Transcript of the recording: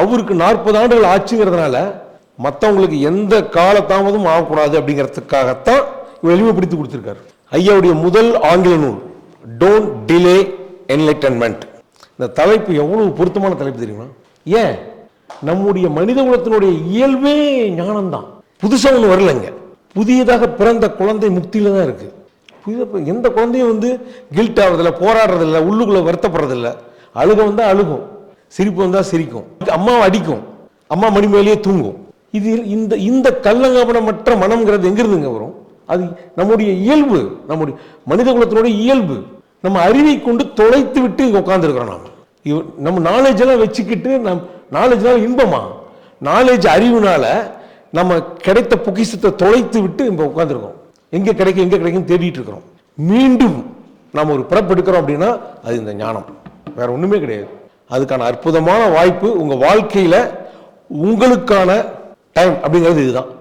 அவருக்கு நாற்பது ஆண்டுகள் ஆச்சுங்கிறதுனால மற்றவங்களுக்கு எந்த காலதாமதமும் ஆகக்கூடாது அப்படிங்கிறதுக்காகத்தான் இவர் எளிமைப்படுத்தி கொடுத்துருக்காரு. ஐயாவுடைய முதல் ஆங்கில நூல் டோன்ட் டிலே என்லைட்டன்மெண்ட் இந்த தலைப்பு எவ்வளவு பொருத்தமான தலைப்பு தெரியுமா? ஏன்? நம்முடைய மனித குலத்தினுடைய இயல்பே ஞானம்தான். புதுசாக ஒன்று வரலைங்க புதியதாக பிறந்த குழந்தை முக்தியில் தான் இருக்குது புதிதாக எந்த குழந்தையும் வந்து கில்ட் ஆகிறதில்ல போராடுறதில்ல உள்ளுக்குள்ளே வருத்தப்படுறதில்ல. அழுக வந்தால் அழுகும். சிரிப்பு வந்தால் சிரிக்கும். அம்மாவை அடிக்கும். அம்மா மணி மேலேயே தூங்கும். இது இந்த இந்த கள்ளங்கபடமற்ற மனம்ங்கிறது எங்கிருந்துங்க வரும்? அது நம்முடைய இயல்பு நம்முடைய மனித குலத்தினுடைய இயல்பு. நம்ம அறிவை கொண்டு தொலைத்து விட்டு இங்க உட்காந்துருக்கிறோம் நாம. நம்ம நாலேஜ் எல்லாம் வச்சுக்கிட்டு நம் நாலேஜ்னால இன்பமா? நாலேஜ் அறிவுனால நம்ம கிடைத்த பொக்கிசத்தை தொலைத்து விட்டு இப்போ உட்காந்துருக்கோம் எங்கே கிடைக்கும் எங்கே கிடைக்கும் தேடிட்டு இருக்கிறோம். மீண்டும் நாம் ஒரு பிறப்பெடுக்கிறோம் அப்படின்னா அது இந்த ஞானம். வேற ஒன்றுமே கிடையாது. அதுக்கான அற்புதமான வாய்ப்பு உங்கள் வாழ்க்கையில் உங்களுக்கான டைம் அப்படிங்கிறது இதுதான்.